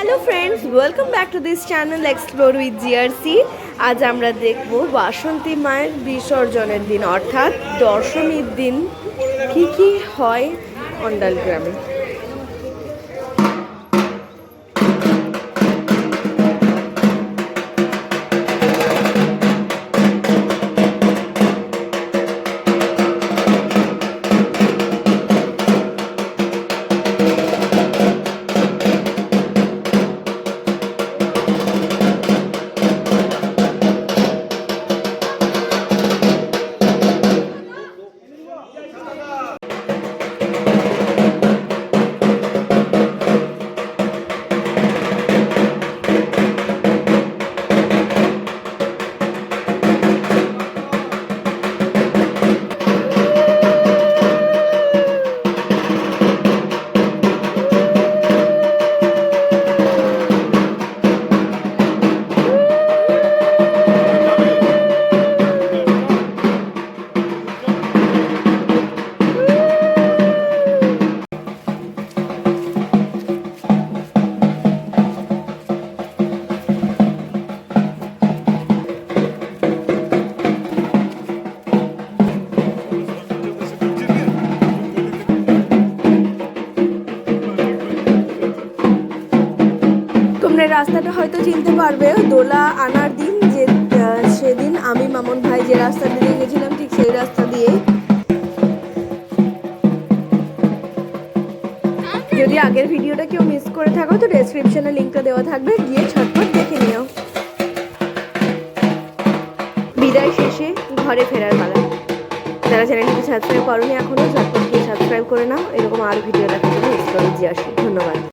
Hello friends welcome back to this channel explore with GRC আজ আমরা দেখব বাসন্তী মায়ের বিসর্জনের দিন, অর্থাৎ দশমীর দিন, কি কি হয় অন্ডাল গ্রামে। তোমরা রাস্তাটা হয়তো চিনতে পারবে। দোলা আনার দিন যে সেদিন আমি মামুন ভাই যে রাস্তা দিয়ে গেছিলাম, ঠিক সেই রাস্তা দিয়ে যদি আগের ভিডিওটা কেউ মিস করে থাকো, তো ডেসক্রিপশনে লিঙ্কটা দেওয়া থাকবে। গিয়ে ছটপট দেখে নিও। বিদায় শেষে ঘরে ফেরার পালা। যারা চ্যানেলটিকে সাবস্ক্রাইব করোনি এখনও ঝটপট গিয়ে সাবস্ক্রাইব করে নাও। এরকম আরও ভিডিও দেখার জন্য এক্সপ্লোর দিয়ে আসি। ধন্যবাদ।